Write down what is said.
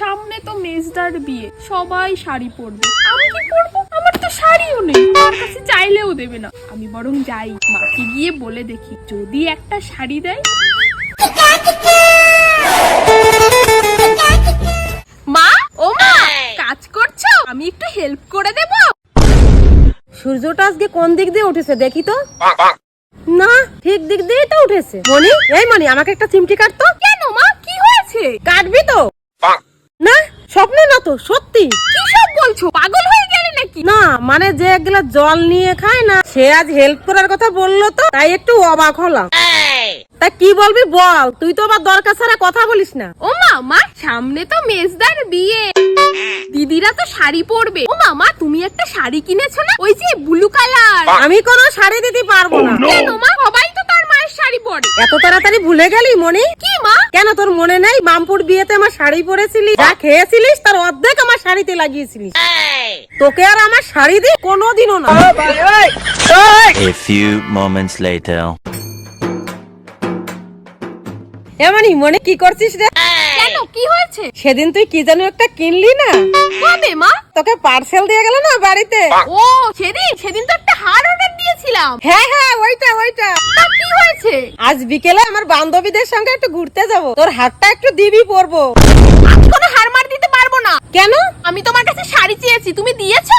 সামনে তো মেজদার বিয়ে সবাই শাড়ি পরবে। আমি কি পরবো? আমার তো শাড়িও নেই। আমার কাছে চাইলেও দেবে না। আমি বরং যাই। মাকে গিয়ে বলে দেখি যদি একটা শাড়ি দেয়। মা ও মা কাজ করছ? আমি একটু হেল্প করে দেব। সূর্যটা আজকে কোন দিক দিয়ে উঠেছে দেখি তো? না ঠিক দিক দিয়েই তো উঠেছে। মনি এই মনি আমাকে একটা চিমটি কাটতো। কেন মা? হয়েছে কাটবি তো? না স্বপ্ন না তো সত্যি। কি সব বলছো? পাগল হয়ে গেলে নাকি? না মানে যে এক গ্লাস জল নিয়ে খায় না সে আজ হেল্প করার কথা বলল তো তাই একটু অবাক হলাম। তা কি বলবি বল তুই তো আবার দরকার ছাড়া কথা বলিস না। ও মা সামনে তো মেজদার বিয়ে। দিদিরা তো শাড়ি পরবে। ও মামা তুমি একটা শাড়ি কিনেছো না? ওই যে ব্লু কালার আমি কোনো শাড়ি দিতে পারব না। কেন মা সবাই পরে এত তাড়াতাড়ি ভুলে গেলি মনি কি মা? কেন তোর মনে নেই মামপুর বিয়েতে আমার শাড়ি পরেছিলি? যা খেয়েছিলিস তার অর্ধেক আমার শাড়িতে লাগিয়েছিলিস। তোকে আর আমার শাড়ি দি কোনোদিনও না। A few moments later. এমনই মনে কি করছিস রে? কেন কি হয়েছে? সেদিন তুই কি যেন একটা কিনলি না? কবে মা? তোকে পার্সেল দিয়ে গেল না বাড়িতে? ও সেদিন সেদিন তো একটা হার অর্ডার দিয়েছিলাম। হ্যাঁ হ্যাঁ ওইটা ওইটা। আজ বিকেলে আমার বান্ধবীদের সঙ্গে একটু ঘুরতে যাব। তোর হাতটা একটু দিবি পরবো। কোনো হার মার দিতে পারব না। কেন? আমি তোমার কাছে শাড়ি চেয়েছি। তুমি দিয়েছ?